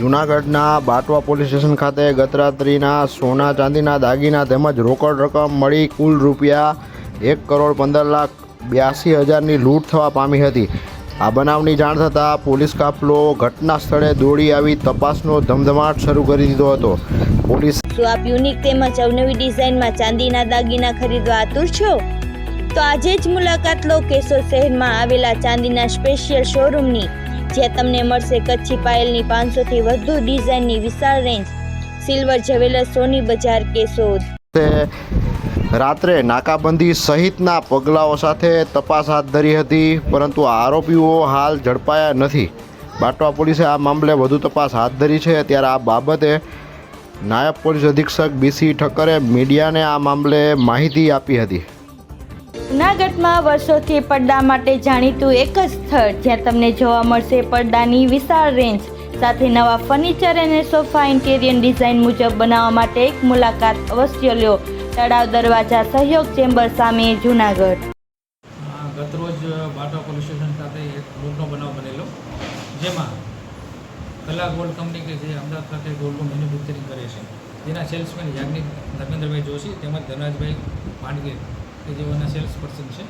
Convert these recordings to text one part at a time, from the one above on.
જૂનાગઢના Batwa police station ખાતે ગત રાત્રિના સોના ચાંદીના દાગીના તેમજ રોકડ રકમ મળી કુલ રૂપિયા એક કરોડ પંદર લાખ બ્યાસી હજારની લૂંટ થવા પામી હતી. આ બનાવની જાણ થતાં પોલીસ કાફલો ઘટના સ્થળે દોડી આવી તપાસનો ધમધમાટ શરૂ કરી દીધો હતો. પોલીસ શું આપ યુનિક તેમજ અવનવી ડિઝાઇનમાં ચાંદીના દાગીના ખરીદવા આતુર છો? તો આજે જ મુલાકાત લો કેશોદ શહેરમાં આવેલા ચાંદીના સ્પેશિયલ શોરૂમની જ્યાં તમને મળશે કચ્છી પાયલની પાંચસોથી વધુ ડિઝાઇનની વિશાળ રેન્જ સિલ્વર જ્વેલર્સ સોની બજાર કેશોદ તે રાત્રે નાકાબંધી સહિતના પગલાઓ સાથે તપાસ હાથ ધરી હતી, પરંતુ આરોપીઓ હાલ ઝડપાયા નથી. બાટવા પોલીસે આ મામલે વધુ તપાસ હાથ ધરી છે. ત્યારે આ બાબતે નાયબ પોલીસ અધિક્ષક બીસી ઠક્કરે મીડિયાને આ મામલે માહિતી આપી હતી. જૂનાગઢમાં વર્ષોથી પડદા માટે જાણીતું એક જ સ્થળ જ્યાં તમને જોવા મળશે પડદાની વિશાળ રેન્જ સાથે નવા ફર્નિચર અને સોફા ઇન્ટેરિયર ડિઝાઇન મુજબ બનાવવા માટે એક મુલાકાત અવશ્ય લ્યો તળાવ દરવાજા સહયોગ ચેમ્બર સામે જૂનાગઢ. ગતરોજ બાટા પોલીસ સ્ટેશન ખાતે એક લૂંટનો બનાવ બનેલો. જેમાં કલા ગોલ્ડ કંપની કે જે અમદાવાદ ખાતે ગોલ્ડનું મેન્યુફેક્ચરિંગ કરે છે. જેના સેલ્સમેન યાજ્ઞિક ધર્મેન્દ્રભાઈ જોશી તેમજ ધનરાજભાઈ માંડગે કે જેઓના સેલ્સ પર્સન છે.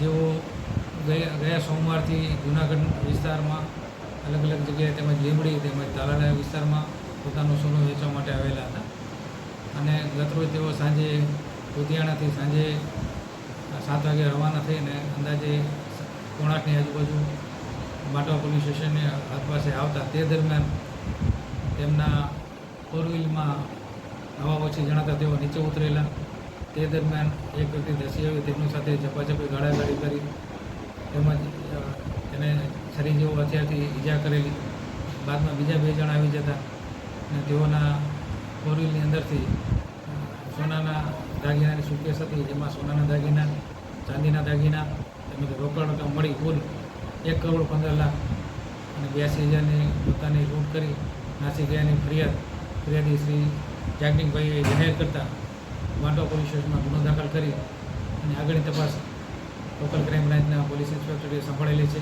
જેઓ ગયા ગયા સોમવારથી જૂનાગઢ વિસ્તારમાં અલગ અલગ જગ્યાએ તેમજ લીંબડી તેમજ તાલાડા વિસ્તારમાં પોતાનું સોનું વેચવા માટે આવેલા હતા. અને ગતરોજ તેઓ સાંજે લુધિયાણાથી સાંજે સાત વાગે રવાના થઈને અંદાજે કોણાકની આજુબાજુ બાટવા પોલીસ સ્ટેશનની આસપાસે આવતા તે દરમિયાન તેમના ફોર વ્હીલમાં હવા ઓછી જણાતા તેઓ નીચે ઉતરેલા. તે દરમિયાન એક વ્યક્તિ ધસી આવી, તેમની સાથે ઝપાઝપી ગાળાગાળી કરી, તેમજ એને શરીર જેવો હથિયારથી ઈજા કરેલી. બાદમાં બીજા બે જણ આવી જતા અને તેઓના ફોર વ્હીલની અંદરથી સોનાના દાગીનાની સુકેસ હતી, જેમાં સોનાના દાગીના, ચાંદીના દાગીના, તેમજ રોકડ રકમ મળી કુલ એક કરોડ પંદર લાખ અને બ્યાસી હજારની પોતાની લૂંટ કરી નાસી ગયાની ફરિયાદ ફરિયાદી શ્રી જાગનિકભાઈએ જાહેર કરતા વાંટો પોલીસ સ્ટેશનમાં ગુનો દાખલ કરી અને આગળની તપાસ લોકલ ક્રાઇમ બ્રાન્ચના પોલીસ ઇન્સ્પેક્ટરે સંભાળેલી છે.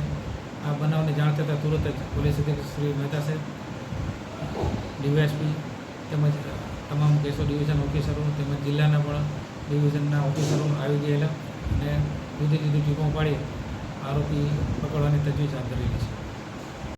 આ બનાવની જાણ થતાં તુરત જ પોલીસ અધિક્ષક શ્રી મહેતા સાહેબ, ડીવાયએસપી તેમજ તમામ કેસો ડિવિઝન ઓફિસરો તેમજ જિલ્લાના પણ ડિવિઝનના ઓફિસરો આવી ગયેલા અને જુદી જુદી ટીમો પાડી આરોપી પકડવાની તજવીજ હાથ ધરેલી છે.